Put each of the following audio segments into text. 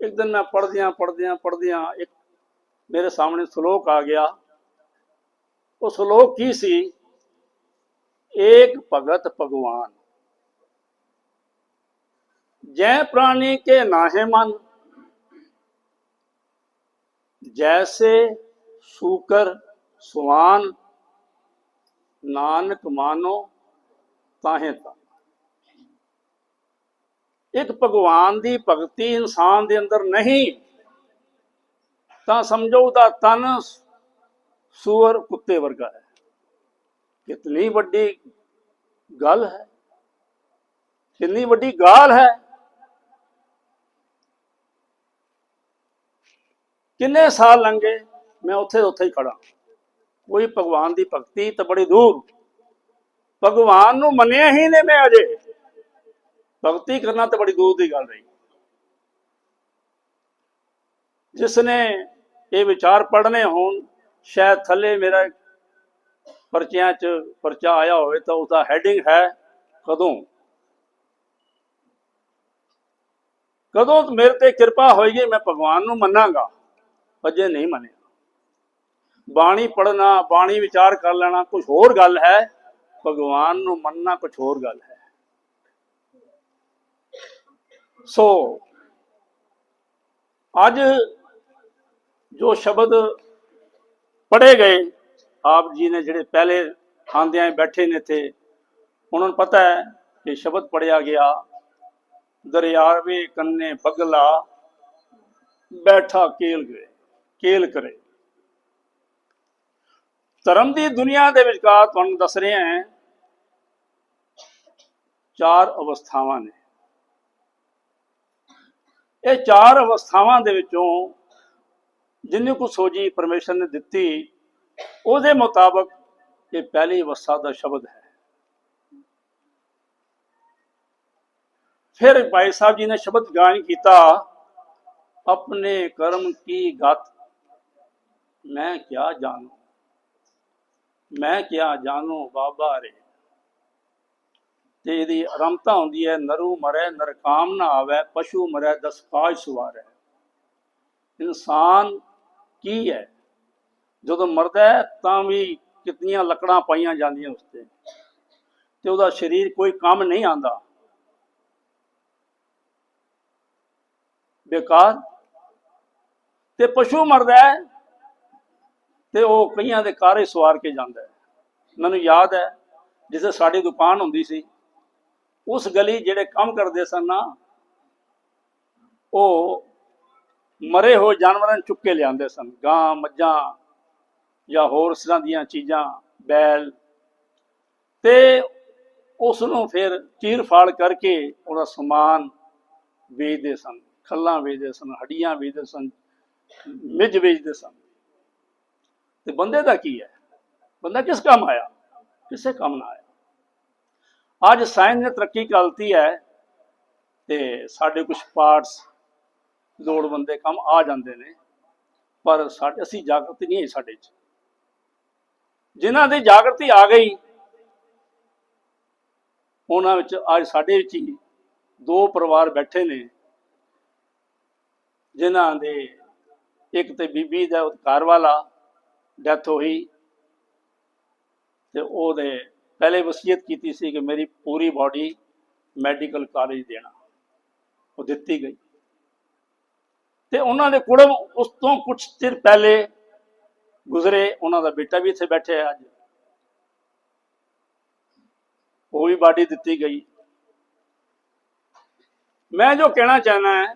ਇੱਕ ਦਿਨ ਮੈਂ ਪੜ੍ਹਦਿਆਂ ਪੜ੍ਹਦਿਆਂ ਪੜ੍ਹਦਿਆਂ ਇੱਕ ਮੇਰੇ ਸਾਹਮਣੇ ਸ਼ਲੋਕ ਆ ਗਿਆ ਉਹ ਸ਼ਲੋਕ ਕੀ ਸੀ ਏਕ ਭਗਤ ਭਗਵਾਨ ਜੈ ਪ੍ਰਾਣੀ ਕੇ ਨਾਹਿ ਮਨ ਜੈਸੇ ਸ਼ੂਕਰ ਸੁਆਨ ਨਾਨਕ ਮਾਨੋ ਤਾਹੇ ਤਾਂ ਇੱਕ ਭਗਵਾਨ ਦੀ ਭਗਤੀ ਇਨਸਾਨ ਦੇ ਅੰਦਰ ਨਹੀਂ, ਤਾਂ ਸਮਝੋ ਉਹਦਾ ਤਨ ਸੂਰ ਕੁੱਤੇ ਵਰਗਾ ਹੈ। ਕਿਤਨੀ ਵੱਡੀ ਗੱਲ ਹੈ, ਕਿੰਨੀ ਵੱਡੀ ਗਾਲ ਹੈ। ਕਿੰਨੇ ਸਾਲ ਲੰਘੇ, ਮੈਂ ਉੱਥੇ ਉੱਥੇ ਹੀ ਖੜਾ ਕੋਈ ਭਗਵਾਨ ਦੀ ਭਗਤੀ ਤਾਂ ਬੜੀ ਦੂਰ। ਭਗਵਾਨ ਨੂੰ ਮੰਨਿਆ ਹੀ ਨੇ ਮੈਂ ਅਜੇ। ਭਗਤੀ ਕਰਨਾ ਤਾਂ ਬੜੀ ਦੂਰ ਦੀ ਗੱਲ ਰਹੀ। ਜਿਸ ਨੇ ਇਹ ਵਿਚਾਰ ਪੜਨੇ ਹੋਣ, ਸ਼ਾਇਦ ਥੱਲੇ ਮੇਰਾ ਪਰਚਿਆਂ 'ਚ ਪਰਚਾ ਆਇਆ ਹੋਵੇ ਤਾਂ ਉਹਦਾ ਹੈਡਿੰਗ ਹੈ ਕਦੋਂ? ਕਦੋਂ ਮੇਰੇ ਤੇ ਕਿਰਪਾ ਹੋਏਗੀ ਮੈਂ ਭਗਵਾਨ ਨੂੰ ਮੰਨਾਂਗਾ ਅਜੇ ਨਹੀਂ ਮੰਨਿਆ, ਬਾਣੀ ਪੜਨਾ ਬਾਣੀ ਵਿਚਾਰ ਕਰ ਲੈਣਾ ਕੁਝ ਹੋਰ ਗੱਲ ਹੈ, ਭਗਵਾਨ ਨੂੰ ਮੰਨਣਾ ਕੁਝ ਹੋਰ ਗੱਲ ਹੈ। ਸੋ ਅੱਜ ਜੋ ਸ਼ਬਦ ਪੜੇ ਗਏ, ਆਪ ਜੀ ਨੇ ਜਿਹੜੇ ਪਹਿਲੇ ਆਂਦਿਆਂ ਬੈਠੇ ਨੇ ਤੇ ਉਹਨਾਂ ਨੂੰ ਪਤਾ ਹੈ ਕਿ ਸ਼ਬਦ ਪੜਿਆ ਗਿਆ ਦਰਿਆਵੇ ਕੰਨੇ ਬਗਲਾ, ਬੈਠਾ ਕੇਲ ਗਏ ਕੇਲ ਕਰੇ। ਧਰਮ ਦੀ ਦੁਨੀਆ ਦੇ ਵਿਚਕਾਰ ਤੁਹਾਨੂੰ ਦੱਸ ਰਿਹਾ ਹਾਂ, ਚਾਰ ਅਵਸਥਾਵਾਂ ਨੇ। ਇਹ ਚਾਰ ਅਵਸਥਾਵਾਂ ਦੇ ਵਿੱਚੋਂ ਜਿੰਨੀ ਕੁ ਸੋਜੀ ਪਰਮੇਸ਼ਰ ਨੇ ਦਿੱਤੀ, ਉਹਦੇ ਮੁਤਾਬਕ ਇਹ ਪਹਿਲੀ ਅਵਸਥਾ ਦਾ ਸ਼ਬਦ ਹੈ। ਫਿਰ ਭਾਈ ਸਾਹਿਬ ਜੀ ਨੇ ਸ਼ਬਦ ਗਾਇਨ ਕੀਤਾ, ਆਪਣੇ ਕਰਮ ਕੀ ਗਤ? ਮੈਂ ਕਿਆ ਜਾਣੂ? ਮੈਂ ਕਿਆ ਜਾਣੂ ਬਾਬਾ ਰੇ? ਤੇ ਇਹਦੀ ਅਰਮਤਾ ਹੁੰਦੀ ਹੈ, ਨਰੂ ਮਰੈ, ਨਰਕਾਮ ਨਾ ਆਵੇ, ਪਸ਼ੂ ਮਰੈ, ਦਸ ਪਾਜ ਇਨਸਾਨ ਕੀ ਹੈ? ਜਦੋਂ ਮਰਦਾ ਹੈ, ਤਾਂ ਵੀ ਕਿਤਨੀਆਂ ਲੱਕੜਾਂ ਪਾਈਆਂ ਜਾਂਦੀਆਂ ਉਸ ਤੇ। ਤੇ ਉਹਦਾ ਸਰੀਰ ਕੋਈ ਕੰਮ ਨਹੀਂ ਆਂਦਾ ਬੇਕਾਰ। ਤੇ ਪਸ਼ੂ ਮਰਦਾ ਹੈ, ਤੇ ਉਹ ਕਈਆਂ ਦੇ ਕਾਰੇ ਸਵਾਰ ਕੇ ਜਾਂਦਾ ਹੈ। ਮੈਨੂੰ ਯਾਦ ਹੈ ਜਿੱਥੇ ਸਾਡੀ ਦੁਕਾਨ ਹੁੰਦੀ ਸੀ ਉਸ ਗਲੀ ਜਿਹੜੇ ਕੰਮ ਕਰਦੇ ਸਨ ਨਾ, ਉਹ ਮਰੇ ਹੋਏ ਜਾਨਵਰਾਂ ਨੂੰ ਚੁੱਕ ਕੇ ਲਿਆਉਂਦੇ ਸਨ। ਗਾਂ, ਮੱਝਾਂ ਜਾਂ ਹੋਰ ਇਸ ਤਰ੍ਹਾਂ ਦੀਆਂ ਚੀਜ਼ਾਂ, ਬੈਲ ਤੇ ਉਸ ਨੂੰ ਫਿਰ ਚੀਰ ਫਾੜ ਕਰਕੇ ਉਹਦਾ ਸਮਾਨ ਵੇਚਦੇ ਸਨ, ਖੱਲਾਂ ਵੇਚਦੇ ਸਨ, ਹੱਡੀਆਂ ਵੇਚਦੇ ਸਨ ਮਿੱਝ ਵੇਚਦੇ ਸਨ। ਤੇ ਬੰਦੇ ਦਾ ਕੀ ਹੈ? ਬੰਦਾ ਕਿਸ ਕੰਮ ਆਇਆ? ਕਿਸੇ ਕੰਮ ਨਾ ਆਇਆ। ਅੱਜ ਸਾਇੰਸ ਨੇ ਤਰੱਕੀ ਕਰਤੀ ਹੈ ਤੇ ਸਾਡੇ ਕੁਝ ਪਾਰਟਸ ਲੋੜਵੰਦੇ ਕੰਮ ਆ ਜਾਂਦੇ ਨੇ, ਪਰ ਸਾਡੇ ਅਸੀਂ ਜਾਗਰਤੀ ਨਹੀਂ ਹੈ ਸਾਡੇ 'ਚ। ਜਿਨ੍ਹਾਂ ਦੀ ਜਾਗਰਤੀ ਆ ਗਈ, ਉਹਨਾਂ ਵਿੱਚ ਅੱਜ ਸਾਡੇ ਵਿੱਚ ਹੀ ਦੋ ਪਰਿਵਾਰ ਬੈਠੇ ਨੇ, ਜਿਨ੍ਹਾਂ ਦੇ ਇੱਕ ਤੇ ਬੀਬੀ ਦਾ ਘਰ ਵਾਲਾ ਡੈਥ ਹੋਈ ਤੇ ਉਹਦੇ ਪਹਿਲੇ ਵਸੀਅਤ ਕੀਤੀ ਸੀ ਕਿ ਮੇਰੀ ਪੂਰੀ ਬਾਡੀ ਮੈਡੀਕਲ ਕਾਲਜ ਦੇਣਾ। ਉਹ ਦਿੱਤੀ ਗਈ। ਤੇ ਉਹਨਾਂ ਦੇ ਕੁੜਮ ਉਸ ਤੋਂ ਕੁਝ ਚਿਰ ਪਹਿਲੇ ਗੁਜ਼ਰੇ, ਉਹਨਾਂ ਦਾ ਬੇਟਾ ਵੀ ਇੱਥੇ ਬੈਠਾ ਹੈ ਅੱਜ। ਉਹ ਵੀ ਬਾਡੀ ਦਿੱਤੀ ਗਈ। ਮੈਂ ਜੋ ਕਹਿਣਾ ਚਾਹਨਾ ਹੈ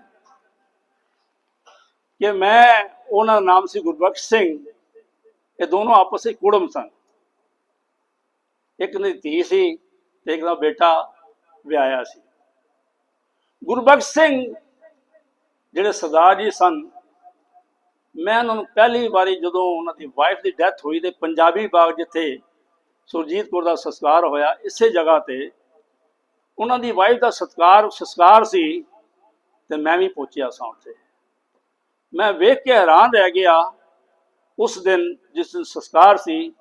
ਕਿ ਮੈਂ, ਉਹਨਾਂ ਦਾ ਨਾਮ ਸੀ ਗੁਰਬਖਸ਼ ਸਿੰਘ। ਇਹ ਦੋਨੋਂ ਆਪਸ ਵਿੱਚ ਕੁੜਮ ਸਨ। ਇੱਕ ਦੀ ਧੀ ਸੀ ਤੇ ਇੱਕ ਦਾ ਬੇਟਾ ਵਿਆਹਿਆ ਸੀ। ਗੁਰਬਖਸ਼ ਸਿੰਘ ਜਿਹੜੇ ਸਰਦਾਰ ਜੀ ਸਨ, ਮੈਂ ਉਹਨਾਂ ਨੂੰ ਪਹਿਲੀ ਵਾਰੀ ਜਦੋਂ ਉਹਨਾਂ ਦੀ ਵਾਈਫ ਦੀ ਡੈਥ ਹੋਈ ਤੇ ਪੰਜਾਬੀ ਬਾਗ ਜਿੱਥੇ ਸੁਰਜੀਤ ਕੌਰ ਦਾ ਸੰਸਕਾਰ ਹੋਇਆ, ਇਸੇ ਜਗ੍ਹਾ ਤੇ ਉਹਨਾਂ ਦੀ ਵਾਈਫ ਦਾ ਸਤਕਾਰ ਸੰਸਕਾਰ ਸੀ ਤੇ ਮੈਂ ਵੀ ਪਹੁੰਚਿਆ ਸਾਂ ਉੱਥੇ। ਮੈਂ ਵੇਖ ਕੇ ਹੈਰਾਨ ਰਹਿ ਗਿਆ, ਉਸ ਦਿਨ ਜਿਸ ਦਿਨ ਸੰਸਕਾਰ ਸੀ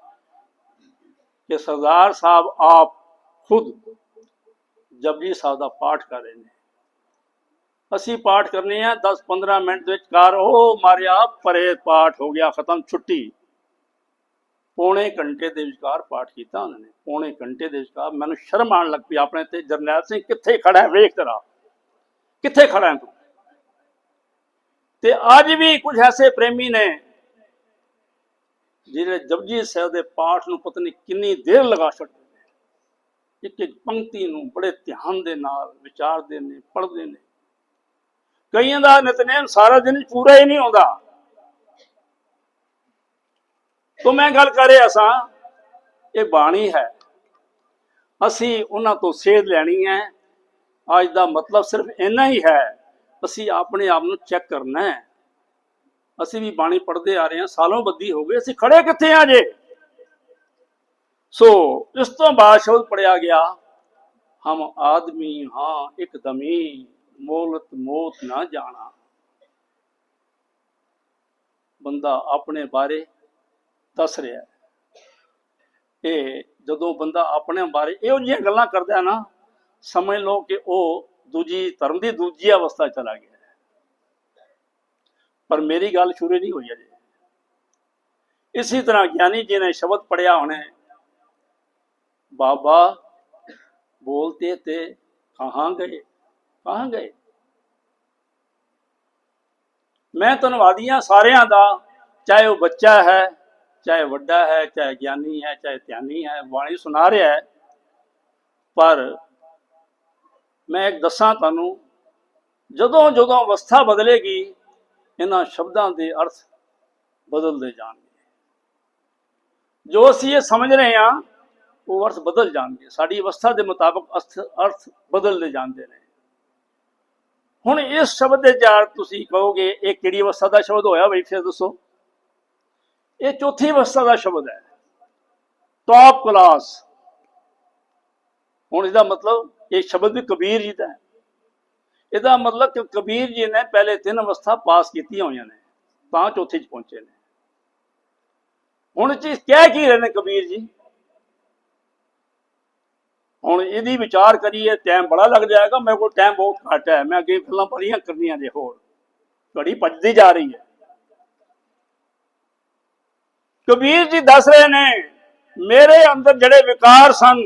ਕਿ ਸਰਦਾਰ ਸਾਹਿਬ ਆਪ ਖੁਦ ਜਪਜੀ ਸਾਹਿਬ ਦਾ ਪਾਠ ਕਰ ਰਹੇ ਨੇ। ਅਸੀਂ ਪਾਠ ਕਰਨੇ ਆ 10-15 ਮਿੰਟ ਦੇ ਵਿੱਚ ਕਰ ਉਹ ਮਾਰਿਆ, ਪਰੇ ਪਾਠ ਹੋ ਗਿਆ, ਖਤਮ, ਛੁੱਟੀ। ਪੌਣੇ ਘੰਟੇ ਦੇ ਵਿਚਕਾਰ ਪਾਠ ਕੀਤਾ ਉਹਨਾਂ ਨੇ। ਪੌਣੇ ਘੰਟੇ ਦੇ ਵਿਚਕਾਰ ਮੈਨੂੰ ਸ਼ਰਮ ਆਉਣ ਲੱਗ ਪਈ, ਆਪਣੇ ਤੇ ਜਰਨੈਲ ਸਿੰਘ ਕਿੱਥੇ ਖੜਾ ਹੈ? ਵੇਖ ਤਰਾ। ਕਿੱਥੇ ਖੜਾ ਹੈ ਤੂੰ? ਤੇ ਅੱਜ ਵੀ ਕੁਝ ਐਸੇ ਪ੍ਰੇਮੀ ਨੇ ਜਿਹੜੇ ਜਪਜੀ ਸਾਹਿਬ ਦੇ ਪਾਠ ਨੂੰ ਪਤਾ ਨਹੀਂ ਕਿੰਨੀ ਦੇਰ ਲਗਾ ਛੱਡਦੇ ਨੇ। ਇੱਕ ਇੱਕ ਪੰਕਤੀ ਨੂੰ ਬੜੇ ਧਿਆਨ ਦੇ ਨਾਲ ਵਿਚਾਰਦੇ ਨੇ, ਪੜ੍ਹਦੇ ਨੇ। ਕਈਆਂ ਦਾ ਨਿਤਨੇਮ ਸਾਰਾ ਦਿਨ ਪੂਰਾ ਹੀ ਨਹੀਂ ਆਉਂਦਾ ਤੋਂ ਮੈਂ ਗੱਲ ਕਰ ਰਿਹਾ ਸਾਂ, ਇਹ ਬਾਣੀ ਹੈ। ਅਸੀਂ ਉਹਨਾਂ ਤੋਂ ਸੇਧ ਲੈਣੀ ਹੈ। ਅੱਜ ਦਾ ਮਤਲਬ ਸਿਰਫ ਇੰਨਾ ਹੀ ਹੈ, ਅਸੀਂ ਆਪਣੇ ਆਪ ਨੂੰ ਚੈੱਕ ਕਰਨਾ ਹੈ। ਅਸੀਂ ਵੀ ਬਾਣੀ ਪੜ੍ਹਦੇ ਆ ਰਹੇ ਹਾਂ, ਸਾਲੋਂ ਬੱਦੀ ਹੋ ਗਏ ਅਸੀਂ ਖੜੇ ਕਿੱਥੇ ਆ ਜੇ? ਸੋ ਇਸ ਤੋਂ ਬਾਅਦ ਸ਼ਬਦ ਪੜਿਆ ਗਿਆ, ਹਮ ਆਦਮੀ ਹਾਂ ਇੱਕਦਮੀ, ਮੋਲਤ ਮੋਤ ਨਾ ਜਾਣਾ। ਬੰਦਾ ਆਪਣੇ ਬਾਰੇ ਦੱਸ ਰਿਹਾ ਹੈ। ਇਹ ਜਦੋਂ ਬੰਦਾ ਆਪਣੇ ਬਾਰੇ ਇਹੋ ਜਿਹੀਆਂ ਗੱਲਾਂ ਕਰਦਾ ਨਾ, ਸਮਝ ਲਓ ਕਿ ਉਹ ਦੂਜੀ ਧਰਮ ਦੀ ਦੂਜੀ ਅਵਸਥਾ ਚਲਾ ਗਿਆ। ਪਰ ਮੇਰੀ ਗੱਲ ਸ਼ੁਰੂ ਨਹੀਂ ਹੋਈ ਅਜੇ। ਇਸੇ ਤਰ੍ਹਾਂ ਗਿਆਨੀ ਜੀ ਨੇ ਸ਼ਬਦ ਪੜਿਆ ਹੋਣੇ ਬਾਬਾ ਬੋਲਤੇ ਤੇ ਕਹਾਂ ਗਏ? ਕਹਾਂ ਗਏ? ਮੈਂ ਧੰਨਵਾਦੀਆਂ ਸਾਰਿਆਂ ਦਾ, ਚਾਹੇ ਉਹ ਬੱਚਾ ਹੈ, ਚਾਹੇ ਵੱਡਾ ਹੈ, ਚਾਹੇ ਗਿਆਨੀ ਹੈ, ਚਾਹੇ ਧਿਆਨੀ ਹੈ, ਬਾਣੀ ਸੁਣਾ ਰਿਹਾ ਹੈ। ਪਰ ਮੈਂ ਇੱਕ ਦੱਸਾਂ ਤੁਹਾਨੂੰ ਜਦੋਂ ਜਦੋਂ ਅਵਸਥਾ ਬਦਲੇਗੀ ਇਹਨਾਂ ਸ਼ਬਦਾਂ ਦੇ ਅਰਥ ਬਦਲਦੇ ਜਾਣਗੇ। ਜੋ ਅਸੀਂ ਇਹ ਸਮਝ ਰਹੇ ਹਾਂ, ਉਹ ਅਰਥ ਬਦਲ ਜਾਣਗੇ। ਸਾਡੀ ਅਵਸਥਾ ਦੇ ਮੁਤਾਬਕ ਅਰਥ ਅਰਥ ਬਦਲਦੇ ਜਾਂਦੇ ਨੇ। ਹੁਣ ਇਸ ਸ਼ਬਦ ਦੇ ਚਾਰ ਤੁਸੀਂ ਕਹੋਗੇ, ਇਹ ਕਿਹੜੀ ਅਵਸਥਾ ਦਾ ਸ਼ਬਦ ਹੋਇਆ? ਬਈ ਫਿਰ ਦੱਸੋ। ਇਹ ਚੌਥੀ ਅਵਸਥਾ ਦਾ ਸ਼ਬਦ ਹੈ। ਟੌਪ ਕਲਾਸ ਹੁਣ ਇਹਦਾ ਮਤਲਬ, ਇਹ ਸ਼ਬਦ ਵੀ ਕਬੀਰ ਜੀ ਦਾ ਹੈ। ਇਹਦਾ ਮਤਲਬ ਕਿ ਕਬੀਰ ਜੀ ਨੇ ਪਹਿਲੇ ਤਿੰਨ ਅਵਸਥਾ ਪਾਸ ਕੀਤੀਆਂ ਹੋਈਆਂ ਨੇ, ਤਾਂ ਚੌਥੀ 'ਚ ਪਹੁੰਚੇ ਨੇ। ਹੁਣ ਚੀਜ਼ ਕਹਿ ਕੀ ਰਹੇ ਨੇ ਕਬੀਰ ਜੀ? ਹੁਣ ਇਹਦੀ ਵਿਚਾਰ ਕਰੀਏ, ਟਾਈਮ ਬੜਾ ਲੱਗ ਜਾਏਗਾ, ਮੇਰੇ ਕੋਲ ਟਾਈਮ ਬਹੁਤ ਘੱਟ ਹੈ, ਮੈਂ ਅੱਗੇ ਫਿਲਮਾਂ ਪੜੀਆਂ ਕਰਨੀਆਂ ਜੇ ਹੋਰ। ਘੜੀ ਭੱਜਦੀ ਜਾ ਰਹੀ ਹੈ। ਕਬੀਰ ਜੀ ਦੱਸ ਰਹੇ ਨੇ, ਮੇਰੇ ਅੰਦਰ ਜਿਹੜੇ ਵਿਕਾਰ ਸਨ,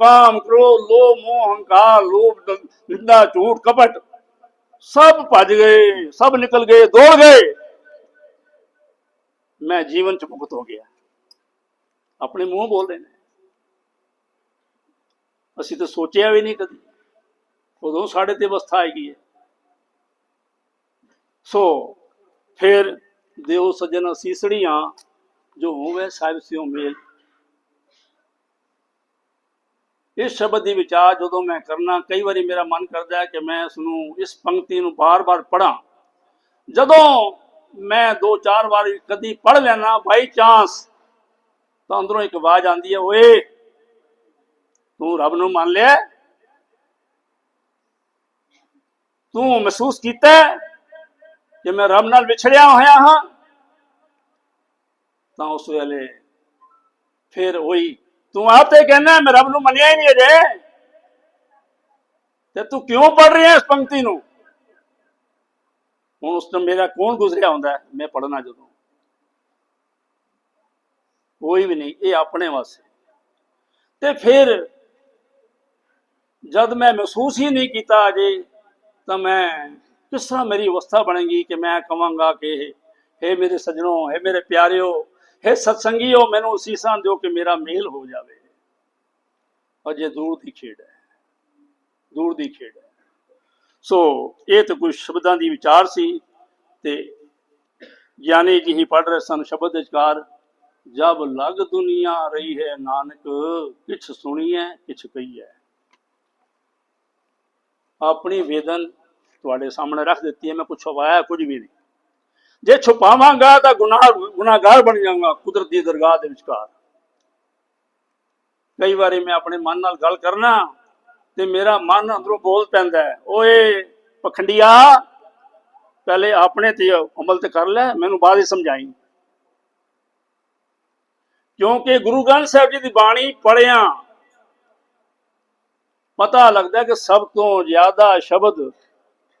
ਕਾਮ, ਕ੍ਰੋਧ, ਲੋਭ, ਮੋਹ ਹੰਕਾਰ ਲੋਭ ਨਿੰਦਾ, ਝੂਠ, ਕਪਟ ਸਭ ਭੱਜ ਗਏ, ਸਭ ਨਿਕਲ ਗਏ, ਦੌੜ ਗਏ। ਮੈਂ ਜੀਵਨ ਚ ਮੁਕਤ ਹੋ ਗਿਆ। ਆਪਣੇ ਮੂੰਹ ਬੋਲਦੇ ਨੇ। ਅਸੀਂ ਤਾਂ ਸੋਚਿਆ ਵੀ ਨਹੀਂ ਕਦੀ। ਉਦੋਂ ਸਾਡੇ ਤੇ ਅਵਸਥਾ ਆਏਗੀ ਹੈ। ਸੋ, ਫਿਰ ਦਿਓ ਸਜਣ ਅਸੀਸੜੀਆਂ ਜੋ ਹੋਵੇ, ਸਾਹਿਬ ਸਿਓ ਮੇਲ। ਇਸ ਸ਼ਬਦ ਦੀ ਵਿਚਾਰ ਜਦੋਂ ਮੈਂ ਕਰਨਾ, ਕਈ ਵਾਰੀ ਮੇਰਾ ਮਨ ਕਰਦਾ ਹੈ ਕਿ ਮੈਂ ਇਸ ਨੂੰ ਇਸ ਪੰਕਤੀ ਨੂੰ ਬਾਰ-ਬਾਰ ਪੜਾਂ ਜਦੋਂ ਮੈਂ ਦੋ ਚਾਰ ਵਾਰ ਕਦੀ ਪੜ ਲੈਣਾ ਬਾਈ ਚਾਂਸ ਤਾਂ ਅੰਦਰੋਂ ਇੱਕ ਆਵਾਜ਼ ਆਉਂਦੀ ਹੈ, ਓਏ, ਤੂੰ ਰੱਬ ਨੂੰ ਮੰਨ ਲਿਆ? ਤੂੰ ਮਹਿਸੂਸ ਕੀਤਾ ਕਿ ਮੈਂ ਰੱਬ ਨਾਲ ਵਿਛੜਿਆ ਹੋਇਆ ਹਾਂ? ਤਾਂ ਉਸ ਵੇਲੇ ਫਿਰ ਉਹੀ ਤੂੰ ਆਪ ਤੇ ਕਹਿੰਦਾ, ਮੈਂ ਰੱਬ ਨੂੰ ਮੰਨਿਆ ਹੀ ਨਹੀਂ ਅਜੇ। ਤੇ ਤੂੰ ਕਿਉਂ ਪੜ ਰਿਹਾ ਇਸ ਪੰਕਤੀ ਨੂੰ? ਹੁਣ ਉਸ ਤੋਂ ਮੇਰਾ ਕੌਣ ਗੁਜ਼ਰਿਆ ਹੁੰਦਾ? ਮੈਂ ਪੜਨਾ ਜਦੋਂ। ਕੋਈ ਵੀ ਨਹੀਂ, ਇਹ ਆਪਣੇ ਵਾਸਤੇ। ਤੇ ਫਿਰ ਜਦ ਮੈਂ ਮਹਿਸੂਸ ਹੀ ਨਹੀਂ ਕੀਤਾ ਅਜੇ, ਤਾਂ ਮੈਂ ਕਿਸ ਤਰ੍ਹਾਂ ਮੇਰੀ ਅਵਸਥਾ ਬਣੇਗੀ ਕਿ ਮੈਂ ਕਵਾਂਗਾ ਕਿ हे ਮੇਰੇ ਸਜਣੋ हे ਮੇਰੇ ਪਿਆਰਿਓ हे ਸਤਸੰਗੀਓ, ਮੈਨੂੰ ਸੀਸਾਂ ਦਿਓ ਕਿ ਮੇਰਾ ਮੇਲ ਹੋ ਜਾਵੇ। ਅਜੇ ਦੂਰ ਦੀ ਖੇਡ ਹੈ। ਦੂਰ ਦੀ ਖੇਡ ਹੈ। ਸੋ ਇਹ ਤਾਂ ਕੁਝ ਸ਼ਬਦਾਂ ਦੀ ਵਿਚਾਰ ਸੀ ਤੇ ਗਿਆਨੀ ਜੀ ਹੀ ਪੜ ਰਹੇ ਸਨ ਸ਼ਬਦ ਵਿਚਕਾਰ, ਜਬ ਲਗ ਦੁਨੀਆ ਰਹੀ ਹੈ ਨਾਨਕ, ਕਿਛ ਸੁਣੀਐ ਕਿਛ ਕਹੀਐ ਆਪਣੀ ਵੇਦਨ ਤੁਹਾਡੇ ਸਾਹਮਣੇ ਰੱਖ ਦਿੱਤੀ ਹੈ, ਮੈਂ ਕੁਛ ਛੁਪਾਇਆ ਕੁਝ ਵੀ ਨਹੀਂ। ਜੇ ਛੁਪਾਵਾਂਗਾ ਤਾਂ ਗੁਨਾਹ ਗੁਨਾਹਗਾਰ ਬਣ ਜਾਵਾਂਗਾ ਕੁਦਰਤ ਦੀ ਦਰਗਾਹ ਦੇ ਵਿਚਕਾਰ। ਕਈ ਵਾਰੀ ਮੈਂ ਆਪਣੇ ਮਨ ਨਾਲ ਗੱਲ ਕਰਨਾ ਤੇ ਮੇਰਾ ਮਨ ਅੰਦਰੋਂ ਬੋਲ ਪੈਂਦਾ ਹੈ, ਓਏ, ਪਖੰਡੀਆ, ਪਹਿਲੇ ਆਪਣੇ ਤੇ ਅਮਲ ਤੇ ਕਰ ਲੈ, ਮੈਨੂੰ ਬਾਅਦ ਹੀ ਸਮਝਾਈ। ਕਿਉਂਕਿ ਗੁਰੂ ਗ੍ਰੰਥ ਸਾਹਿਬ ਜੀ ਦੀ ਬਾਣੀ ਪੜਿਆ ਪਤਾ ਲੱਗਦਾ ਕਿ ਸਭ ਤੋਂ ਜ਼ਿਆਦਾ ਸ਼ਬਦ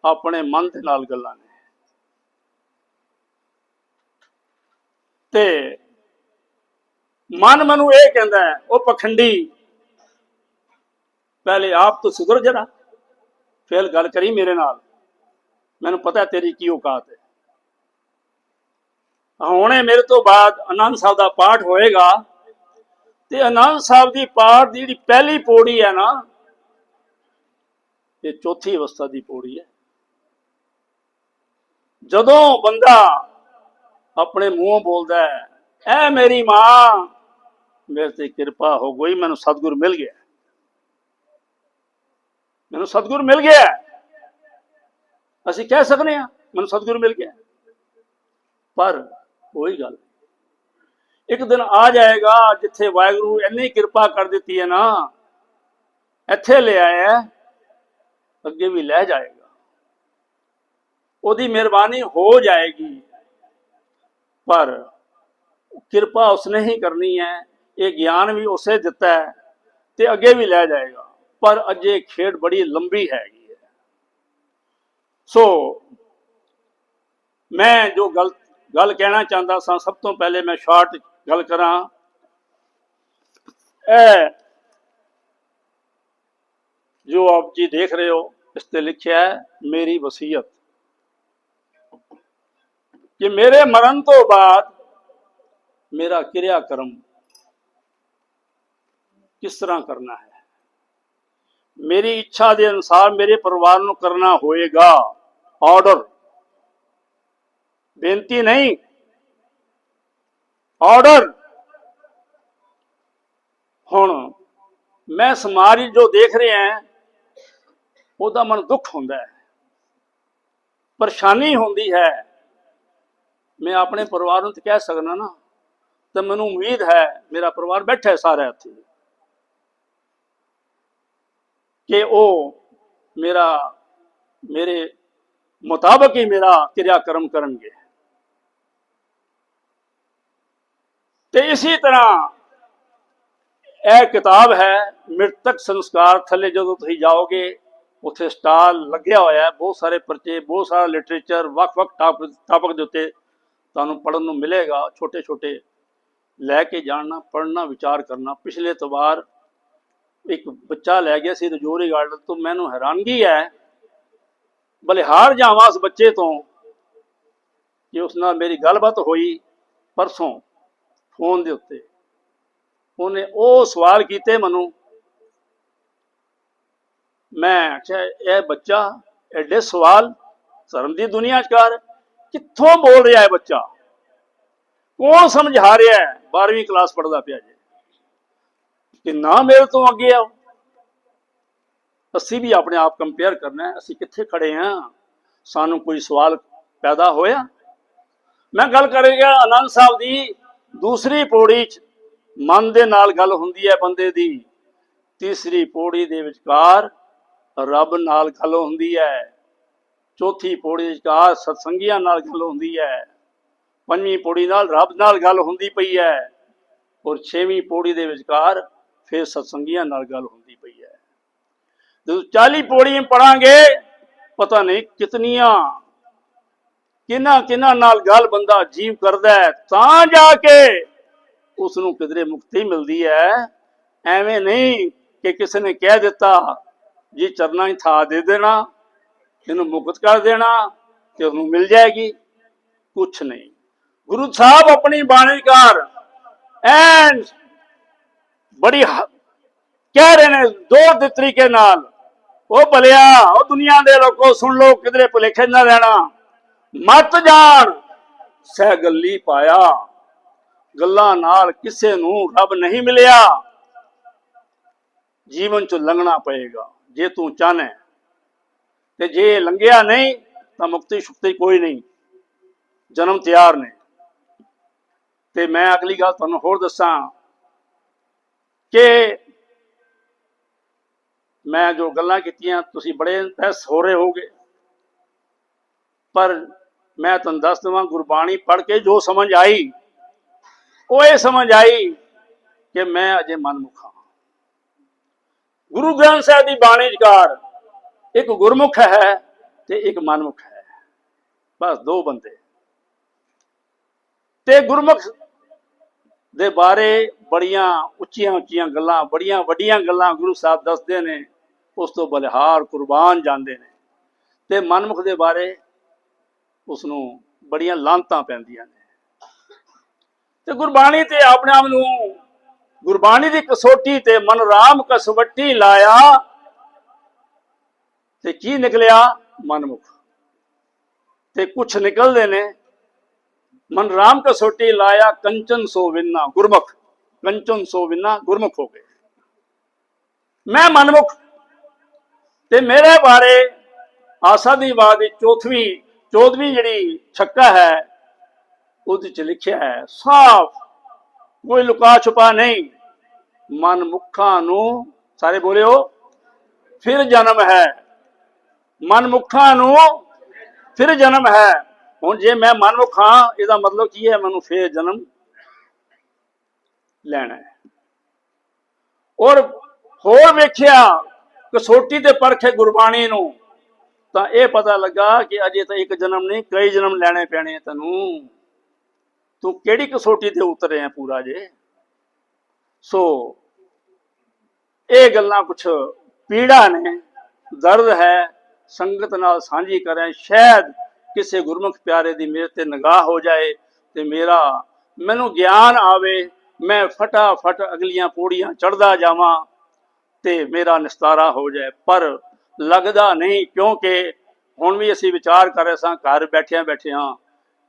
ਆਪਣੇ ਮਨ ਦੇ ਨਾਲ ਗੱਲਾਂ ਨੇ। ਤੇ ਮਨ ਮੈਨੂੰ ਇਹ ਕਹਿੰਦਾ ਹੈ, ਉਹ ਪਖੰਡੀ ਪਹਿਲੇ ਆਪ ਤੋਂ ਸੁਧਰ ਜਰਾ ਫਿਰ ਗੱਲ ਕਰੀ ਮੇਰੇ ਨਾਲ। ਮੈਨੂੰ ਪਤਾ ਤੇਰੀ ਕੀ ਔਕਾਤ ਹੈ। ਹੁਣੇ ਮੇਰੇ ਤੋਂ ਬਾਅਦ ਆਨੰਦ ਸਾਹਿਬ ਦਾ ਪਾਠ ਹੋਏਗਾ ਤੇ ਆਨੰਦ ਸਾਹਿਬ ਦੀ ਪਾਠ ਦੀ ਜਿਹੜੀ ਪਹਿਲੀ ਪੌੜੀ ਹੈ ਨਾ ਇਹ ਚੌਥੀ ਅਵਸਥਾ ਦੀ ਪੌੜੀ ਹੈ। ਜਦੋਂ ਬੰਦਾ ਆਪਣੇ ਮੂੰਹੋਂ ਬੋਲਦਾ ਹੈ, ਐ ਮੇਰੀ ਮਾਂ, ਮੇਰੇ ਤੇ ਕਿਰਪਾ ਹੋ ਗਈ, ਮੈਨੂੰ ਸਤਿਗੁਰ ਮਿਲ ਗਿਆ। ਮੈਨੂੰ ਸਤਿਗੁਰ ਮਿਲ ਗਿਆ। ਅਸੀਂ ਕਹਿ ਸਕਦੇ ਹਾਂ, ਮੈਨੂੰ ਸਤਿਗੁਰ ਮਿਲ ਗਿਆ। ਪਰ ਕੋਈ ਗੱਲ ਇੱਕ ਦਿਨ ਆ ਜਾਏਗਾ, ਜਿੱਥੇ ਵਾਹਿਗੁਰੂ ਇੰਨੀ ਕਿਰਪਾ ਕਰ ਦਿੱਤੀ ਹੈ ਨਾ, ਇੱਥੇ ਲੈ ਆਇਆ ਅੱਗੇ ਵੀ ਲੈ ਜਾਏਗਾ। ਉਹਦੀ ਮਿਹਰਬਾਨੀ ਹੋ ਜਾਏਗੀ। ਪਰ ਕਿਰਪਾ ਉਸਨੇ ਹੀ ਕਰਨੀ ਹੈ, ਇਹ ਗਿਆਨ ਵੀ ਉਸੇ ਦਿੱਤਾ ਹੈ ਤੇ ਅੱਗੇ ਵੀ ਲੈ ਜਾਏਗਾ। ਪਰ ਅਜੇ ਖੇਡ ਬੜੀ ਲੰਬੀ ਹੈਗੀ ਹੈ। ਸੋ ਮੈਂ ਜੋ ਗੱਲ ਗੱਲ ਕਹਿਣਾ ਚਾਹੁੰਦਾ ਸਾਂ, ਸਭ ਤੋਂ ਪਹਿਲੇ ਮੈਂ ਸ਼ਾਰਟ ਗੱਲ ਕਰਾਂ। ਇਹ ਜੋ ਆਪ ਜੀ ਦੇਖ ਰਹੇ ਹੋ, ਇਸ ਤੇ ਲਿਖਿਆ ਹੈ, ਮੇਰੀ ਵਸੀਅਤ। ਕਿ ਮੇਰੇ ਮਰਨ ਤੋਂ ਬਾਅਦ ਮੇਰਾ ਕਿਰਿਆ ਕਰਮ ਕਿਸ ਤਰ੍ਹਾਂ ਕਰਨਾ ਹੈ? ਮੇਰੀ ਇੱਛਾ ਦੇ ਅਨੁਸਾਰ ਮੇਰੇ ਪਰਿਵਾਰ ਨੂੰ ਕਰਨਾ ਹੋਏਗਾ। ਆਰਡਰ ਬੇਨਤੀ ਨਹੀਂ। ਆਰਡਰ ਹੁਣ ਮੈਂ ਸਮਾਜ ਜੋ ਦੇਖ ਰਿਹਾ ਹਾਂ, ਉਹਦਾ ਮਨ ਦੁੱਖ ਹੁੰਦਾ ਹੈ। ਪਰੇਸ਼ਾਨੀ ਹੁੰਦੀ ਹੈ। ਮੈਂ ਆਪਣੇ ਪਰਿਵਾਰ ਨੂੰ ਤੇ ਕਹਿ ਸਕਦਾ ਨਾ, ਤੇ ਮੈਨੂੰ ਉਮੀਦ ਹੈ ਮੇਰਾ ਪਰਿਵਾਰ ਬੈਠਾ ਸਾਰਾ ਇੱਥੇ ਕਿ ਉਹ ਮੇਰਾ, ਮੇਰੇ ਮੁਤਾਬਕ ਹੀ ਮੇਰਾ ਕਿਰਿਆ ਕਰਮ ਕਰਨਗੇ। ਤੇ ਇਸੇ ਤਰ੍ਹਾਂ ਇਹ ਕਿਤਾਬ ਹੈ, ਮ੍ਰਿਤਕ ਸੰਸਕਾਰ ਥੱਲੇ ਜਦੋਂ ਤੁਸੀਂ ਜਾਓਗੇ, ਉੱਥੇ ਸਟਾਲ ਲੱਗਿਆ ਹੋਇਆ ਹੈ, ਬਹੁਤ ਸਾਰੇ ਪਰਚੇ, ਬਹੁਤ ਸਾਰਾ ਲਿਟਰੇਚਰ, ਵੱਖ-ਵੱਖ ਟਾਪਿਕ ਦੇ ਉੱਤੇ ਤੁਹਾਨੂੰ ਪੜਨ ਨੂੰ ਮਿਲੇਗਾ ਛੋਟੇ ਛੋਟੇ ਲੈ ਕੇ ਜਾਣਨਾ ਪੜਨਾ ਵਿਚਾਰ ਕਰਨਾ। ਪਿਛਲੇ ਤਵਾਰ ਇੱਕ ਬੱਚਾ ਲੈ ਗਿਆ ਸੀ ਰਜੋਰੀ ਗਾਰਡਨ ਤੋਂ, ਮੈਨੂੰ ਹੈਰਾਨਗੀ ਹੈ। ਬਲਿਹਾਰ ਜਾਵਾਂ ਉਸ ਬੱਚੇ ਤੋਂ ਕਿ ਉਸ ਨਾਲ ਮੇਰੀ ਗੱਲਬਾਤ ਹੋਈ ਪਰਸੋਂ ਫੋਨ ਦੇ ਉੱਤੇ। ਉਹਨੇ ਉਹ ਸਵਾਲ ਕੀਤੇ ਮੈਨੂੰ। ਮੈਂ ਆਖਿਆ ਇਹ ਬੱਚਾ ਐਡੇ ਸਵਾਲ ਧਰਮ ਦੀ ਦੁਨੀਆ ਚ ਕਰ। ਕਿੱਥੋਂ ਬੋਲ ਰਿਹਾ ਹੈ ਬੱਚਾ? ਕੌਣ ਸਮਝਾ ਰਿਹਾ ਹੈ? 12ਵੀਂ ਕਲਾਸ ਪੜ੍ਹਦਾ ਪਿਆ ਜੇ। ਕਿ ਨਾ ਮੇਰੇ ਤੋਂ ਅੱਗੇ ਆਓ। ਅਸੀਂ ਵੀ ਆਪਣੇ ਆਪ ਕੰਪੇਅਰ ਕਰਨਾ ਹੈ। ਅਸੀਂ ਕਿੱਥੇ ਖੜੇ ਹਾਂ? ਸਾਨੂੰ ਕੋਈ ਸਵਾਲ ਪੈਦਾ ਹੋਇਆ? ਮੈਂ ਗੱਲ ਕਰੇਗਾ ਆਨੰਦ ਸਾਹਿਬ ਦੀ ਦੂਸਰੀ ਪੌੜੀ ਚ। ਮਨ ਦੇ ਨਾਲ ਗੱਲ ਹੁੰਦੀ ਹੈ ਬੰਦੇ ਦੀ। ਤੀਸਰੀ ਪੌੜੀ ਦੇ ਵਿਚਕਾਰ ਰੱਬ ਨਾਲ ਗੱਲ ਹੁੰਦੀ ਹੈ। ਚੌਥੀ ਪੌੜੀ ਦੇ ਵਿਚਕਾਰ ਸਤਸੰਗੀਆਂ ਨਾਲ ਗੱਲ ਹੁੰਦੀ ਹੈ। ਪੰਜਵੀਂ ਪੌੜੀ ਨਾਲ ਰੱਬ ਨਾਲ ਗੱਲ ਹੁੰਦੀ ਪਈ ਹੈ। ਔਰ ਛੇਵੀਂ ਪੌੜੀ ਦੇ ਵਿਚਕਾਰ ਫਿਰ ਸਤਸੰਗੀਆਂ ਨਾਲ ਗੱਲ ਹੁੰਦੀ ਪਈ ਹੈ। ਜਦੋਂ 40 ਪੌੜੀਆਂ ਪੜਾਂਗੇ, ਪਤਾ ਨਹੀਂ ਕਿਤਨੀਆਂ, ਕਿੰਨਾ ਕਿੰਨਾ ਨਾਲ ਗੱਲ ਬੰਦਾ ਜੀਵ ਕਰਦਾ ਹੈ। ਤਾਂ ਜਾ ਕੇ ਉਸ ਨੂੰ ਕਿਧਰੇ ਮੁਕਤੀ ਮਿਲਦੀ ਹੈ। ਐਵੇਂ ਨਹੀਂ ਕਿ ਕਿਸੇ ਨੇ ਕਹਿ ਦਿੱਤਾ, ਜੀ ਚਰਨਾਂ ਹੀ ਥਾ ਦੇ ਦੇਣਾ। ਇਹਨੂੰ ਮੁਕਤ ਕਰ ਦੇਣਾ ਤੇ ਉਹਨੂੰ ਮਿਲ ਜਾਏਗੀ। ਕੁਛ ਨਹੀਂ। ਗੁਰੂ ਸਾਹਿਬ ਆਪਣੀ ਬਾਣੀਕਾਰ ਐਨ ਬੜੀ ਕਹਿ ਰਹੇ ਨੇ ਜ਼ੋਰ ਦੇ ਤਰੀਕੇ ਨਾਲ। ਉਹ ਭਲਿਆ, ਉਹ ਦੁਨੀਆ ਦੇ ਲੋਕੋ, ਸੁਣ ਲੋ ਕਿਧਰੇ ਭੁਲੇਖੇ ਨਾ ਰਹਿਣਾ। ਮਤ ਜਾਣ, ਸਹਿ ਗੱਲੀ ਪਾਇਆ। ਗੱਲਾਂ ਨਾਲ ਕਿਸੇ ਨੂੰ ਰੱਬ ਨਹੀਂ ਮਿਲਿਆ। ਜੀਵਨ ਚ ਲੰਘਣਾ ਪਏਗਾ। ਜੇ ਤੂੰ ਚਾਹਨਾ ਤੇ ਜੇ ਲੰਘਿਆ ਨਹੀਂ, ਤਾਂ ਮੁਕਤੀ ਸ਼ੁਕਤੀ ਕੋਈ ਨਹੀਂ। ਜਨਮ ਤਿਆਰ ਨੇ। ਤੇ ਮੈਂ ਅਗਲੀ ਗੱਲ ਤੁਹਾਨੂੰ ਹੋਰ ਦੱਸਾਂ ਕਿ ਮੈਂ ਜੋ ਗੱਲਾਂ ਕੀਤੀਆਂ, ਤੁਸੀਂ ਬੜੇ ਤਹਿਸ ਹੋ ਰਹੇ ਹੋਗੇ ਪਰ ਮੈਂ ਤੁਹਾਨੂੰ ਦੱਸ ਦਵਾਂ, ਗੁਰਬਾਣੀ ਪੜ੍ਹ ਕੇ ਜੋ ਸਮਝ ਆਈ, ਉਹ ਇਹ ਸਮਝ ਆਈ ਕਿ ਮੈਂ ਅਜੇ ਮਨਮੁਖ ਹਾਂ। ਗੁਰੂ ਗ੍ਰੰਥ ਸਾਹਿਬ ਦੀ ਬਾਣੀ ਜਕਾਰ ਇੱਕ ਗੁਰਮੁਖ ਹੈ ਤੇ ਇੱਕ ਮਨਮੁਖ ਹੈ। ਬਸ ਦੋ ਬੰਦੇ। ਤੇ ਗੁਰਮੁਖ ਦੇ ਬਾਰੇ ਬੜੀਆਂ ਉੱਚੀਆਂ ਉੱਚੀਆਂ ਗੱਲਾਂ, ਬੜੀਆਂ ਵੱਡੀਆਂ ਗੱਲਾਂ ਗੁਰੂ ਸਾਹਿਬ ਦੱਸਦੇ ਨੇ। ਉਸ ਤੋਂ ਬਲਿਹਾਰ ਕੁਰਬਾਨ ਜਾਂਦੇ ਨੇ। ਤੇ ਮਨਮੁਖ ਦੇ ਬਾਰੇ ਉਸ ਨੂੰ ਬੜੀਆਂ ਲਾਂਤਾਂ ਪੈਂਦੀਆਂ ਨੇ। ਤੇ ਗੁਰਬਾਣੀ ਤੇ ਆਪਣੇ ਆਪ ਨੂੰ ਗੁਰਬਾਣੀ ਦੀ ਕਸੋਟੀ ਤੇ ਮਨ ਰਾਮ ਕਸਵੱਟੀ ਲਾਇਆ। ਤੇ ਕੀ ਨਿਕਲਿਆ? ਮਨਮੁਖ। ਤੇ ਕੁਛ ਨਿਕਲਦੇ ਨੇ। ਮਨ ਰਾਮ ਕਸੋਟੀ ਲਾਇਆ ਕੰਚਨ ਸੋ ਗੁਰਮੁਖ। ਕੰਚਨ ਸੋ ਗੁਰਮੁਖ ਹੋ ਗਏ। ਮੈਂ ਮਨਮੁਖ। ਤੇ ਮੇਰੇ ਬਾਰੇ ਆਸਾ ਦੀ ਬਾਤ ਦੀ ਚੌਥਵੀਂ, ਚੌਦਵੀਂ ਜਿਹੜੀ ਛੱਕਾ ਹੈ, ਉਹਦੇ ਚ ਲਿਖਿਆ ਹੈ, ਸਾਫ਼। ਕੋਈ ਲੁਕਾ ਛੁਪਾ ਨਹੀਂ। ਮਨ ਮੁੱਖਾਂ ਨੂੰ ਸਾਰੇ ਬੋਲਿਓ। ਫਿਰ ਜਨਮ ਹੈ। ਮਨਮੁੱਖਾਂ ਨੂੰ ਫਿਰ ਜਨਮ ਹੈ। ਹੁਣ ਜੇ ਮੈਂ ਮਨਮੁਖ ਹਾਂ, ਇਹਦਾ ਮਤਲਬ ਕੀ ਹੈ? ਮੈਨੂੰ ਫੇਰ ਜਨਮ ਲੈਣਾ ਹੈ। ਔਰ ਹੋਰ ਵੇਖਿਆ, ਕਸੋਟੀ ਤੇ ਪਰਖੇ ਗੁਰਬਾਣੀ ਨੂੰ, ਤਾਂ ਇਹ ਪਤਾ ਲੱਗਾ ਕਿ ਅਜੇ ਤਾਂ ਇੱਕ ਜਨਮ ਨਹੀਂ, ਕਈ ਜਨਮ ਲੈਣੇ ਪੈਣੇ ਤੈਨੂੰ। ਤੂੰ ਕਿਹੜੀ ਕਸੋਟੀ ਤੇ ਉਤਰੇ ਆ ਪੂਰਾ ਜੇ? ਸੋ ਇਹ ਗੱਲਾਂ ਕੁਛ ਪੀੜਾ ਨੇ, ਦਰਦ ਹੈ ਸੰਗਤ ਨਾਲ ਸਾਂਝੀ ਕਰਾਂ, ਸ਼ਾਇਦ ਕਿਸੇ ਗੁਰਮੁਖ ਪਿਆਰੇ ਦੀ ਮੇਰੇ ਤੇ ਨਿਗਾਹ ਹੋ ਜਾਏ ਤੇ ਮੇਰਾ, ਮੈਨੂੰ ਗਿਆਨ ਆਵੇ, ਮੈਂ ਫਟਾਫਟ ਅਗਲੀਆਂ ਪੌੜੀਆਂ ਚੜਦਾ ਜਾਵਾਂ ਤੇ ਮੇਰਾ ਨਿਸਤਾਰਾ ਹੋ ਜਾਏ। ਪਰ ਲੱਗਦਾ ਨਹੀਂ ਕਿਉਂਕਿ ਹੁਣ ਵੀ ਅਸੀਂ ਵਿਚਾਰ ਕਰ ਰਹੇ ਸਾਂ, ਘਰ ਬੈਠਿਆਂ ਬੈਠਿਆਂ,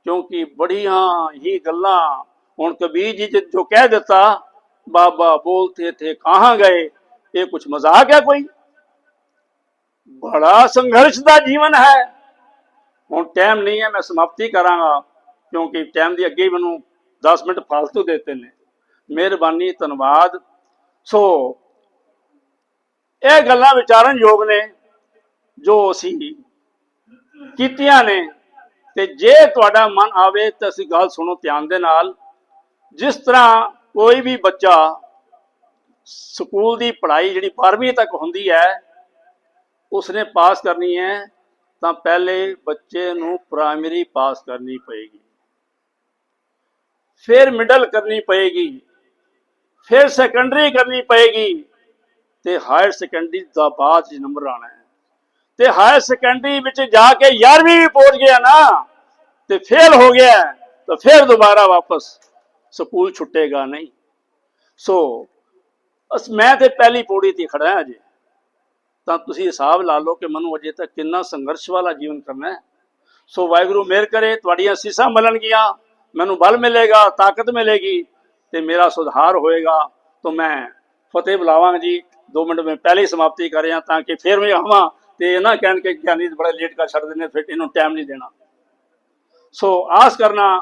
ਕਿਉਂਕਿ ਬੜੀਆਂ ਹੀ ਗੱਲਾਂ ਹੁਣ ਕਬੀਰ ਜੀ ਜੋ ਕਹਿ ਦਿੱਤਾ, ਬਾਬਾ ਬੋਲਤੇ ਥੇ ਕਹਾਂ ਗਏ ਇਹ ਕੁਝ ਮਜ਼ਾਕ ਹੈ ਕੋਈ? ਬੜਾ ਸੰਘਰਸ਼ ਦਾ ਜੀਵਨ ਹੈ। ਹੁਣ ਟਾਈਮ ਨਹੀਂ ਹੈ, ਮੈਂ ਸਮਾਪਤੀ ਕਰਾਂਗਾ, ਕਿਉਂਕਿ ਟਾਈਮ ਦੀ ਅੱਗੇ ਮੈਨੂੰ 10 ਮਿੰਟ ਫालतू ਦਿੱਤੇ ਨੇ। ਮਿਹਰਬਾਨੀ, ਧੰਨਵਾਦ। ਸੋ ਇਹ ਗੱਲਾਂ ਵਿਚਾਰਨ ਯੋਗ ਨੇ, ਜੋ ਅਸੀਂ ਕੀਤੀਆਂ ਨੇ। ਤੇ ਜੇ ਤੁਹਾਡਾ ਮਨ ਆਵੇ ਤਾਂ ਅਸੀਂ ਗੱਲ ਸੁਣੋ ਧਿਆਨ ਦੇ ਨਾਲ। ਜਿਸ ਤਰ੍ਹਾਂ ਕੋਈ ਵੀ ਬੱਚਾ ਸਕੂਲ ਦੀ ਪੜ੍ਹਾਈ ਜਿਹੜੀ 12ਵੀਂ ਤੱਕ ਹੁੰਦੀ ਹੈ ਉਸਨੇ ਪਾਸ ਕਰਨੀ ਹੈ, ਤਾਂ ਪਹਿਲੇ ਬੱਚੇ ਨੂੰ ਪ੍ਰਾਇਮਰੀ ਪਾਸ ਕਰਨੀ ਪਏਗੀ। ਫਿਰ ਮਿਡਲ ਕਰਨੀ ਪਏਗੀ, ਫਿਰ ਸੈਕੰਡਰੀ ਕਰਨੀ ਪਏਗੀ, ਤੇ ਹਾਇਰ ਸੈਕੰਡਰੀ ਦਾ ਬਾਅਦ ਚ ਨੰਬਰ ਆਣਾ ਹੈ। ਤੇ ਹਾਇਰ ਸੈਕੰਡਰੀ ਵਿੱਚ ਜਾ ਕੇ 11ਵੀਂ ਵੀ ਪਹੁੰਚ ਗਿਆ ਨਾ, ਤੇ ਫੇਲ ਹੋ ਗਿਆ, ਤਾਂ ਫਿਰ ਦੁਬਾਰਾ ਵਾਪਸ ਸਕੂਲ ਛੁੱਟੇਗਾ ਨਹੀਂ। ਸੋ ਅਸ ਮੈਂ ਤੇ ਪਹਿਲੀ ਪੌੜੀ ਤੇ ਖੜਾ ਹਾਂ ਅਜੇ। ਤਾਂ ਤੁਸੀਂ ਹਿਸਾਬ ਲਾ ਲਓ ਕਿ ਮੈਨੂੰ ਅਜੇ ਤੱਕ ਕਿੰਨਾ ਸੰਘਰਸ਼ ਵਾਲਾ ਜੀਵਨ ਕਰਨਾ ਹੈ। ਸੋ ਵਾਹਿਗੁਰੂ ਮਿਹਰ ਕਰੇ, ਤੁਹਾਡੀਆਂ ਸੀਸਾਂ ਮਿਲਣਗੀਆਂ ਮੈਨੂੰ ਬਲ ਮਿਲੇਗਾ, ਤਾਕਤ ਮਿਲੇਗੀ ਤੇ ਮੇਰਾ ਸੁਧਾਰ ਹੋਏਗਾ। ਤਾਂ ਮੈਂ ਫਤਿਹ ਬੁਲਾਵਾਂਗਾ ਜੀ। 2 ਮਿੰਟ ਮੈਂ ਪਹਿਲੇ ਹੀ ਸਮਾਪਤੀ ਕਰ ਰਿਹਾ ਤਾਂ ਕਿ ਫਿਰ ਮੈਂ ਆਵਾਂ ਤੇ ਇਹ ਨਾ ਕਹਿਣ ਕਿ ਗਿਆਨੀ ਬੜਾ ਲੇਟ ਕਰ ਛੱਡ ਦਿੰਦੇ ਫਿਰ ਇਹਨੂੰ ਟਾਈਮ ਨਹੀਂ ਦੇਣਾ। ਸੋ ਆਸ ਕਰਨਾ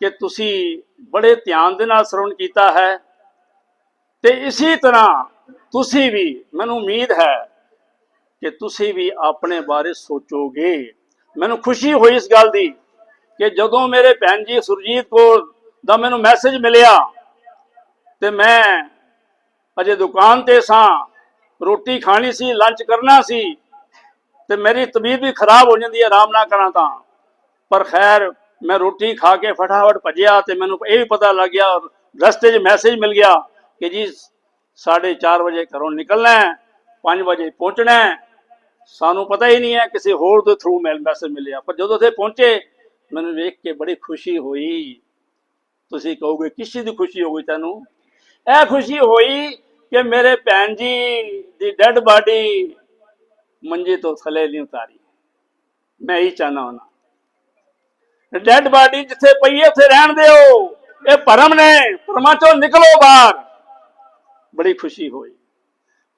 ਕਿ ਤੁਸੀਂ ਬੜੇ ਧਿਆਨ ਦੇ ਨਾਲ ਸ਼ਰਵਣ ਕੀਤਾ ਹੈ ਤੇ ਇਸੇ ਤਰ੍ਹਾਂ ਤੁਸੀਂ ਵੀ, ਮੈਨੂੰ ਉਮੀਦ ਹੈ ਕਿ ਤੁਸੀਂ ਵੀ ਆਪਣੇ ਬਾਰੇ ਸੋਚੋਗੇ। ਮੈਨੂੰ ਖੁਸ਼ੀ ਹੋਈ ਇਸ ਗੱਲ ਦੀ ਕਿ ਜਦੋਂ ਮੇਰੇ ਭੈਣ ਜੀ ਸੁਰਜੀਤ ਕੌਰ ਦਾ ਮੈਨੂੰ ਮੈਸੇਜ ਮਿਲਿਆ, ਤੇ ਮੈਂ ਅਜੇ ਦੁਕਾਨ ਤੇ ਸਾਂ, ਰੋਟੀ ਖਾਣੀ ਸੀ ਲੰਚ ਕਰਨਾ ਸੀ, ਤੇ ਮੇਰੀ ਤਬੀਅਤ ਵੀ ਖਰਾਬ ਹੋ ਜਾਂਦੀ ਹੈ, ਆਰਾਮ ਨਾ ਕਰਾਂ ਤਾਂ। ਪਰ ਖੈਰ, ਮੈਂ ਰੋਟੀ ਖਾ ਕੇ ਫਟਾਫਟ ਭੱਜਿਆ ਤੇ ਮੈਨੂੰ ਇਹ ਵੀ ਪਤਾ ਲੱਗ ਗਿਆ, ਰਸਤੇ 'ਚ ਮੈਸੇਜ ਮਿਲ ਗਿਆ ਕਿ ਜੀ 4:30 ਵਜੇ ਘਰੋਂ ਨਿਕਲਣਾ ਹੈ 5 ਵਜੇ ਪਹੁੰਚਣਾ ਹੈ। ਸਾਨੂੰ ਪਤਾ ਹੀ ਨਹੀਂ ਹੈ ਕਿਸੇ ਹੋਰ ਦੇ ਥਰੂ ਮੇਲ ਮੈਸੇਜ ਮਿਲਿਆ ਪਰ ਜਦੋਂ ਉੱਥੇ ਪਹੁੰਚੇ, ਮੈਨੂੰ ਵੇਖ ਕੇ ਬੜੀ ਖੁਸ਼ੀ ਹੋਈ। ਤੁਸੀਂ ਕਹੋਗੇ, ਕਿਸ ਦੀ ਖੁਸ਼ੀ ਹੋਈ ਤੈਨੂੰ? ਇਹ ਖੁਸ਼ੀ ਹੋਈ ਕਿ ਮੇਰੇ ਭੈਣ ਜੀ ਦੀ ਡੈਡ ਬਾਡੀ ਮੰਜੇ ਤੋਂ ਥੱਲੇ ਨਹੀਂ ਉਤਾਰੀ। ਮੈਂ ਹੀ ਚਾਹਨਾ ਹਾਂ ਡੈਡ ਬਾਡੀ ਜਿੱਥੇ ਪਈ ਹੈ, ਉੱਥੇ ਰਹਿਣ ਦਿਓ। ਇਹ ਭਰਮ ਨੇ। ਭਰਮਾਂ ਚੋਂ ਨਿਕਲੋ ਬਾਹਰ। ਬੜੀ ਖੁਸ਼ੀ ਹੋਈ।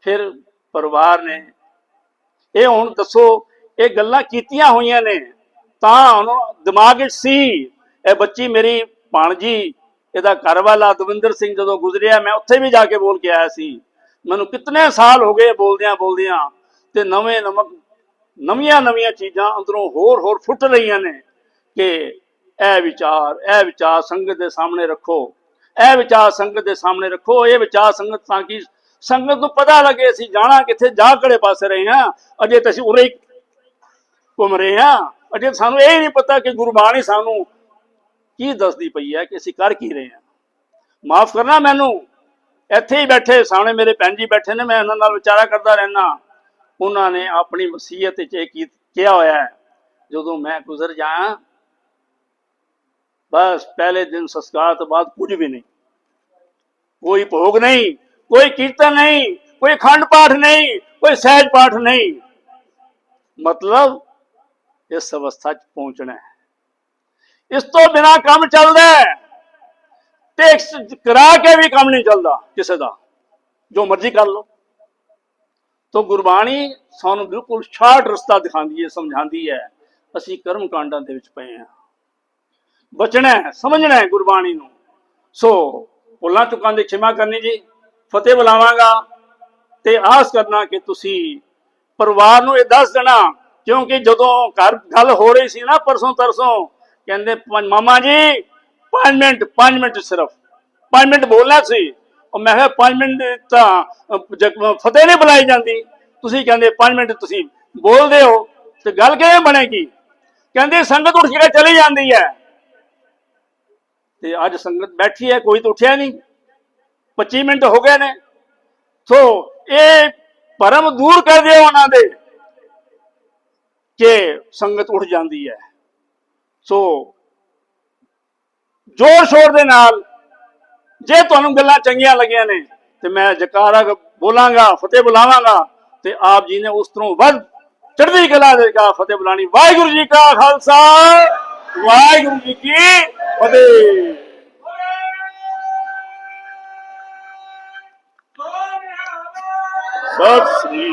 ਫਿਰ ਪਰਿਵਾਰ ਨੇ ਇਹ ਹੁਣ ਦੱਸੋ, ਇਹ ਗੱਲਾਂ ਕੀਤੀਆਂ ਹੋਈਆਂ ਨੇ, ਤਾਂ ਹੁਣ ਦਿਮਾਗ ਵਿੱਚ ਸੀ, ਇਹ ਬੱਚੀ ਮੇਰੀ ਭਾਣਜੀ, ਇਹਦਾ ਘਰ ਵਾਲਾ ਦਵਿੰਦਰ ਸਿੰਘ ਜਦੋਂ ਗੁਜ਼ਰਿਆ, ਮੈਂ ਉੱਥੇ ਵੀ ਜਾ ਕੇ ਬੋਲ ਕੇ ਆਇਆ ਸੀ। ਮੈਨੂੰ ਕਿਤਨੇ ਸਾਲ ਹੋ ਗਏ ਬੋਲਦਿਆਂ ਬੋਲਦਿਆਂ ਤੇ ਨਵੇਂ ਨਮਕ, ਨਵੀਆਂ ਨਵੀਆਂ ਚੀਜ਼ਾਂ ਅੰਦਰੋਂ ਹੋਰ ਹੋਰ ਫੁੱਟ ਰਹੀਆਂ ਨੇ ਕਿ ਇਹ ਵਿਚਾਰ ਇਹ ਵਿਚਾਰ ਸੰਗਤ ਦੇ ਸਾਹਮਣੇ ਰੱਖੋ। ਇਹ ਵਿਚਾਰ ਸੰਗਤ ਦੇ ਸਾਹਮਣੇ ਰੱਖੋ, ਇਹ ਵਿਚਾਰ ਸੰਗਤ ਤਾਂ ਕਿ ਸੰਗਤ ਨੂੰ ਪਤਾ ਲੱਗੇ ਅਸੀਂ ਜਾਣਾ ਕਿੱਥੇ, ਜਾ ਕਿਹੜੇ ਪਾਸੇ ਰਹੇ ਹਾਂ। ਅਜੇ ਤਾਂ ਅਸੀਂ ਉਰੇ ਹੀ ਘੁੰਮ ਰਹੇ ਹਾਂ। ਅਜੇ ਸਾਨੂੰ ਇਹ ਨਹੀਂ ਪਤਾ ਕਿ ਗੁਰਬਾਣੀ ਸਾਨੂੰ ਕੀ ਦੱਸਦੀ ਪਈ ਹੈ ਕਿ ਅਸੀਂ ਕਰ ਕੀ ਰਹੇ ਹਾਂ। ਮਾਫ ਕਰਨਾ ਮੈਨੂੰ। ਇੱਥੇ ਹੀ ਬੈਠੇ, ਸਾਹਮਣੇ ਮੇਰੇ ਭੈਣ ਜੀ ਬੈਠੇ ਨੇ, ਮੈਂ ਉਹਨਾਂ ਨਾਲ ਵਿਚਾਰਾ ਕਰਦਾ ਰਹਿਣਾ ਉਹਨਾਂ ਨੇ ਆਪਣੀ ਵਸੀਅਤ ਵਿੱਚ ਇਹ ਕੀ ਕਿਹਾ ਹੋਇਆ ਹੈ, ਜਦੋਂ ਮੈਂ ਗੁਜ਼ਰ ਜਾਵਾਂ, ਬਸ ਪਹਿਲੇ ਦਿਨ ਸੰਸਕਾਰ ਤੋਂ ਬਾਅਦ ਕੁਝ ਵੀ ਨਹੀਂ। ਕੋਈ ਭੋਗ ਨਹੀਂ। ਕੋਈ ਕੀਰਤਨ ਨਹੀਂ, ਕੋਈ ਅਖੰਡ ਪਾਠ ਨਹੀਂ, ਕੋਈ ਸਹਿਜ ਪਾਠ ਨਹੀਂ। ਮਤਲਬ ਇਸ ਅਵਸਥਾ 'ਚ ਪਹੁੰਚਣਾ ਹੈ। ਇਸ ਤੋਂ ਬਿਨਾ ਕੰਮ ਚੱਲਦਾ ਹੈ। ਤੇ ਕਰਾ ਕੇ ਵੀ ਕੰਮ ਨਹੀਂ ਚੱਲਦਾ ਕਿਸੇ ਦਾ। ਜੋ ਮਰਜ਼ੀ ਕਰ ਲੋ ਤੋ ਗੁਰਬਾਣੀ ਸਾਨੂੰ ਬਿਲਕੁਲ ਸ਼ਾਰਟ ਰਸਤਾ ਦਿਖਾਉਂਦੀ ਹੈ, ਸਮਝਾਉਂਦੀ ਹੈ। ਅਸੀਂ ਕਰਮ ਕਾਂਡਾਂ ਦੇ ਵਿੱਚ ਪਏ ਹਾਂ। ਬਚਣਾ ਹੈ, ਸਮਝਣਾ ਹੈ ਗੁਰਬਾਣੀ ਨੂੰ। ਸੋ ਭੁੱਲਾਂ ਚੁੱਕਾਂ ਦੀ ਖਿਮਾ ਕਰਨੀ ਜੀ। ਫਤਿਹ ਬੁਲਾਵਾਂਗਾ ਤੇ ਆਸ ਕਰਨਾ ਕਿ ਤੁਸੀਂ ਪਰਿਵਾਰ ਨੂੰ ਇਹ ਦੱਸ ਦੇਣਾ, ਕਿਉਂਕਿ ਜਦੋਂ ਘਰ ਗੱਲ ਹੋ ਰਹੀ ਸੀ ਨਾ ਪਰਸੋਂ ਤਰਸੋਂ, ਕਹਿੰਦੇ ਮਾਮਾ ਜੀ 5 ਮਿੰਟ 5 ਮਿੰਟ ਸਿਰਫ। 5 ਮਿੰਟ ਬੋਲਣਾ ਸੀ। ਉਹ ਮੈਂ ਕਿਹਾ 5 ਮਿੰਟ ਤਾਂ ਫਤਿਹ ਨਹੀਂ ਬੁਲਾਈ ਜਾਂਦੀ। ਤੁਸੀਂ ਕਹਿੰਦੇ 5 ਮਿੰਟ ਤੁਸੀਂ ਬੋਲਦੇ ਹੋ ਤੇ ਗੱਲ ਕਿਵੇਂ ਬਣੇਗੀ? ਕਹਿੰਦੇ, ਸੰਗਤ ਉੱਠ ਕੇ ਚਲੀ ਜਾਂਦੀ ਹੈ। ਤੇ ਅੱਜ ਸੰਗਤ ਬੈਠੀ ਹੈ, ਕੋਈ ਤਾਂ ਉੱਠਿਆ ਨਹੀਂ। 25 ਮਿੰਟ ਹੋ ਗਏ ਨੇ। ਸੋ ਇਹ ਭਰਮ ਦੂਰ ਕਰ ਦਿਓ ਉਹਨਾਂ ਦੇ ਕਿ ਸੰਗਤ ਉੱਠ ਜਾਂਦੀ ਹੈ। ਸੋ ਜ਼ੋਰ ਸ਼ੋਰ ਦੇ ਨਾਲ ਜੇ ਤੁਹਾਨੂੰ ਗੱਲਾਂ ਚੰਗੀਆਂ ਲੱਗੀਆਂ ਨੇ ਤੇ ਮੈਂ ਜਕਾਰਾ ਬੋਲਾਂਗਾ, ਫਤਿਹ ਬੁਲਾਵਾਂਗਾ ਤੇ ਆਪ ਜੀ ਨੇ ਉਸ ਤੋਂ ਵੱਧ ਚੜ੍ਹਦੀ ਕਲਾ ਦੇ ਕਾ ਫਤਿਹ ਬੁਲਾਣੀ। ਵਾਹਿਗੁਰੂ ਜੀ ਕਾ ਖਾਲਸਾ, ਵਾਹਿਗੁਰੂ ਜੀ ਕੀ ਫਤਿਹ। ਸਤਿ ਸ੍ਰੀ